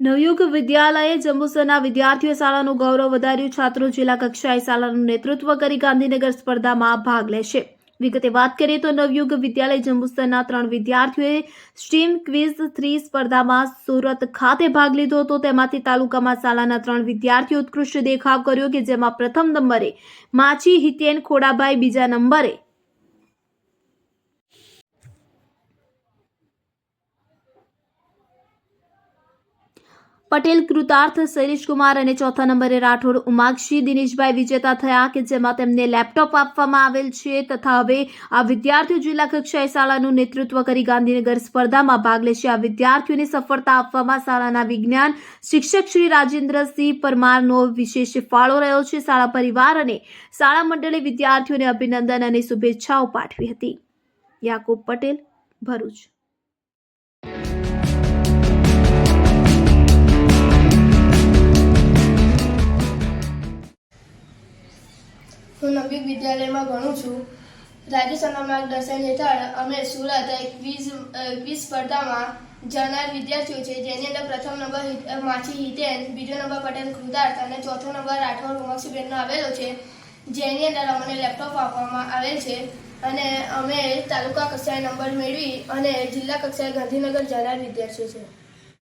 નવયુગ વિદ્યાલયે જંબુસરના વિદ્યાર્થીઓ શાળાનું ગૌરવ વધાર્યું. છાત્રો જિલ્લા કક્ષાએ શાળાનું નેતૃત્વ કરી ગાંધીનગર સ્પર્ધામાં ભાગ લેશે. વિગતે વાત કરીએ તો નવયુગ વિદ્યાલય જંબુસરના ત્રણ વિદ્યાર્થીઓએ સ્ટીમ ક્વિઝ થ્રી સ્પર્ધામાં સુરત ખાતે ભાગ લીધો હતો. તેમાંથી તાલુકામાં શાળાના ત્રણ વિદ્યાર્થીઓ ઉત્કૃષ્ટ દેખાવ કર્યો કે જેમાં પ્રથમ નંબરે માછી હિતેન ખોડાભાઈ, બીજા નંબરે પટેલ, કૃતાર્થ શૈલેષકુમાર અને ચોથા નંબરે રાઠોડ, ઉમાક્ષી, દિનેશભાઈ વિજેતા થયા કે જેમાં તેમને લેપટોપ આપવામાં આવેલ છે તથા હવે આ વિદ્યાર્થીઓ જિલ્લા કક્ષાએ શાળાનું નેતૃત્વ કરી ગાંધીનગર સ્પર્ધામાં ભાગ લેશે. આ વિદ્યાર્થીઓને સફળતા આપવામાં શાળાના વિજ્ઞાન શિક્ષક શ્રી રાજેન્દ્રસિંહ પરમારનો વિશેષ ફાળો રહ્યો છે. શાળા પરિવાર અને શાળા મંડળે વિદ્યાર્થીઓને અભિનંદન અને શુભેચ્છાઓ પાઠવી હતી. યાકુબ પટેલ, ભરૂચ. હું નવયુગ વિદ્યાલયમાં ભણું છું. રાજ્ય સરકારના માર્ગદર્શન હેઠળ અમે સુરત ક્વિઝ ક્વિઝ સ્પર્ધામાં જનાર વિદ્યાર્થીઓ છે, જેની અંદર પ્રથમ નંબર માછી હિતેન, બીજો નંબર પટેલ કૃતાર્થ અને ચોથો નંબર રાઠોડ ઉમક્ષબેનનો આવેલો છે, જેની અંદર અમને લેપટોપ આપવામાં આવેલ છે અને અમે તાલુકા કક્ષાએ નંબર મેળવી અને જિલ્લા કક્ષાએ ગાંધીનગર જનાર વિદ્યાર્થીઓ છે.